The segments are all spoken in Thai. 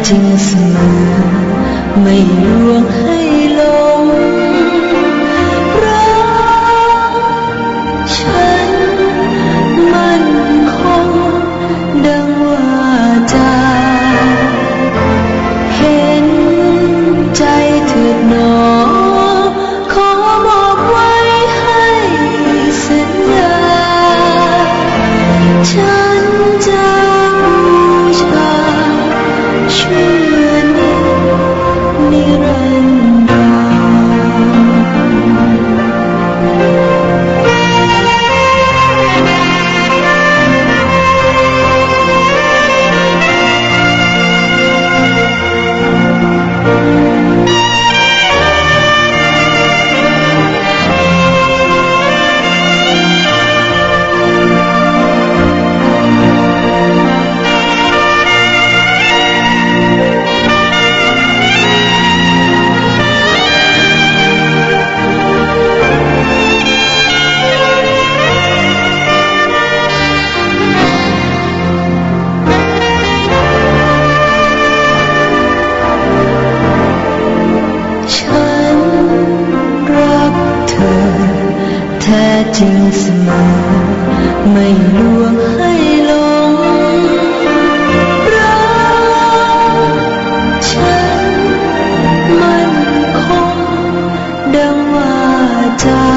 แท้จริง จ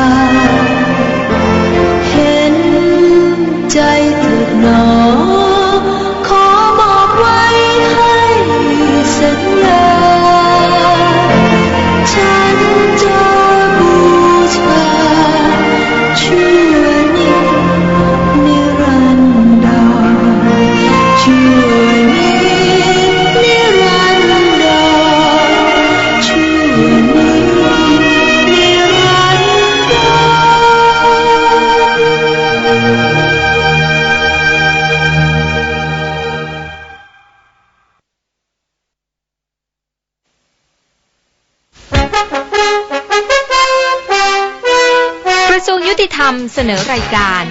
วงยุติธรมเสนอรายการ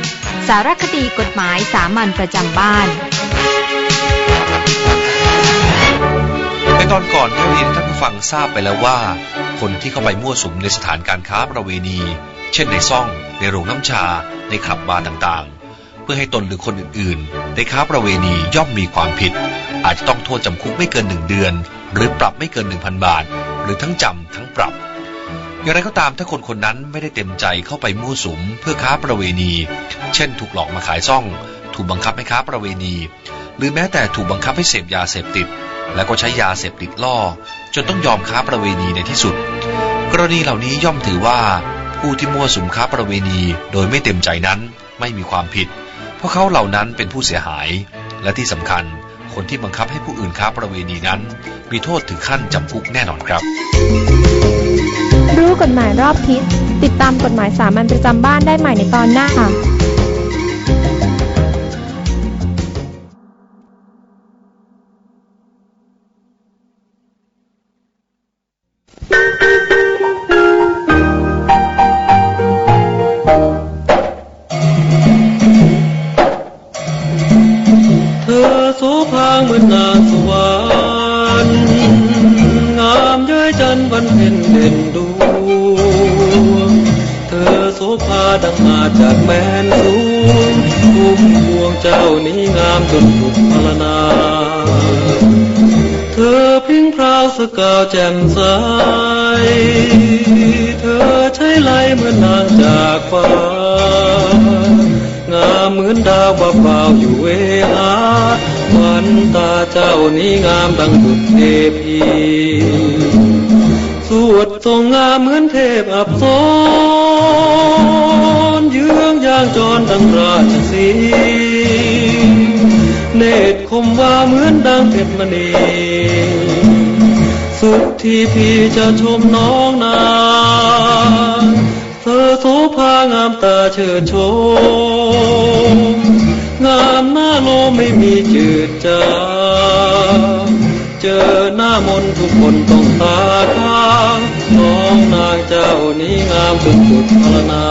สารคดีกฎหมายสามัญประจำบ้าน ในตอนก่อนท่านเรียนท่านผู้ฟังทราบไปแล้วว่า คนที่เข้าไปมั่วสุมในสถานการค้าประเวณี เช่นในซ่อง ในโรงน้ำชา ในคลับบาร์ต่างๆ เพื่อให้ตนหรือคนอื่นๆ ได้ค้าประเวณีย่อมมีความผิด อาจจะต้องโทษจำคุกไม่เกินหนึ่งเดือน หรือปรับไม่เกิน 1,000 บาท หรือทั้งจำทั้งปรับ อย่างไรก็ตามถ้าคนคนนั้นไม่ได้เต็มใจเข้าไปมั่วสุมเพื่อค้าประเวณี เช่น ถูกหลอกมาขายซ่อง ถูกบังคับให้ค้าประเวณี หรือแม้แต่ถูกบังคับให้เสพยาเสพติด แล้วก็ใช้ยาเสพติดล่อ จนต้องยอมค้าประเวณีในที่สุด กรณีเหล่านี้ย่อมถือว่า ผู้ที่มั่วสุมค้าประเวณีโดยไม่เต็มใจนั้นไม่มีความผิด เพราะเขาเหล่านั้นเป็นผู้เสียหาย และที่สำคัญคนที่บังคับให้ผู้อื่นค้าประเวณีนั้น มีโทษถึงขั้นจำคุกแน่นอนครับ รู้กฎหมายรอบทิศ ติดตามกฎหมายสามัญประจำบ้านได้ใหม่ในตอนหน้าค่ะ จากแมนสูงพุ่มพวงเจ้านี้งามจนสุดพรรณนาเธอพิงพราวสกาวแจ่มใส เธอใช้ไหลเหมือนนางจากฟ้างามเหมือนดาวบับเบาวอยู่เวหาวันตาเจ้านี้งามดังดุจเทพีสวดทรงงามเหมือนเทพอับสรเยื้องย่างจรดังราชสีเนตรคมว่าเหมือนดังเพชรมณี สุขที่พี่จะชมน้องนางเธอโสภางามตาเชิดชม งามหน้าโลไม่มีจืดจางเจอหน้ามนต์ทุกคนต้องตาค้างน้องนางเจ้านี้งามจนสุดพรรณนา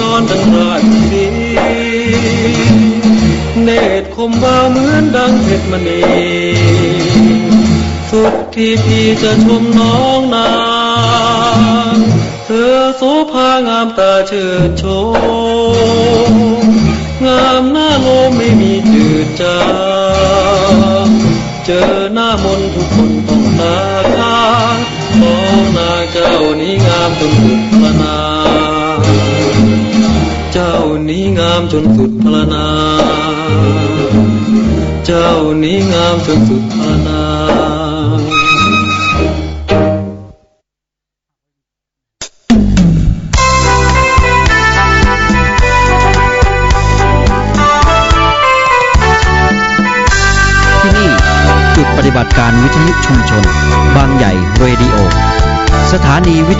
จรดังราชสีเนตรคมวาเหมือนดังเพชรมณี สุดที่พี่จะชมน้องนางเธอโสภางามตาเชิดโชมงามหน้าโลมไม่มีจืดจางเจอหน้ามนต์ทุกคนต้องตาค้างของนางเจ้านี้งามจนสุดพระนางเจ้า นี้งามจนสุดพลานา เจ้านี้งามจนสุดพลานา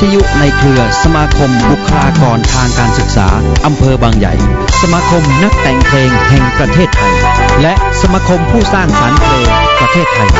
ทยุในเครือสมาคมบุคลากรทางการศึกษา อำเภอบางใหญ่ สมาคมนักแต่งเพลงแห่งประเทศไทย และสมาคมผู้สร้างสรรค์เพลงประเทศไทย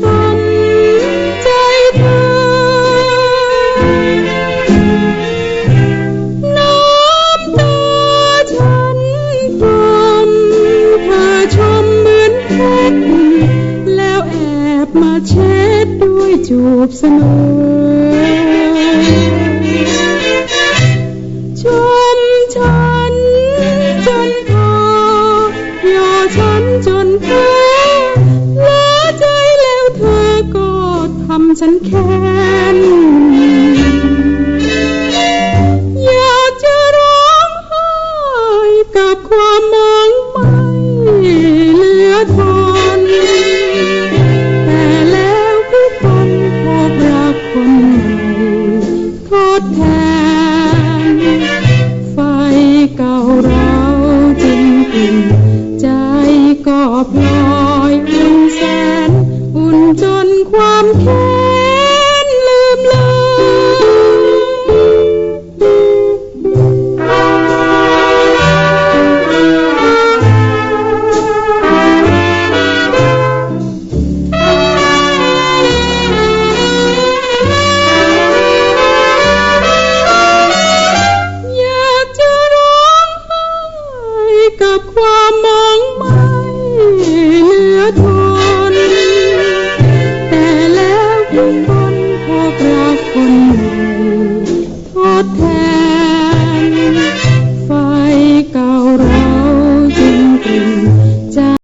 จะสมใจเธอน้ำ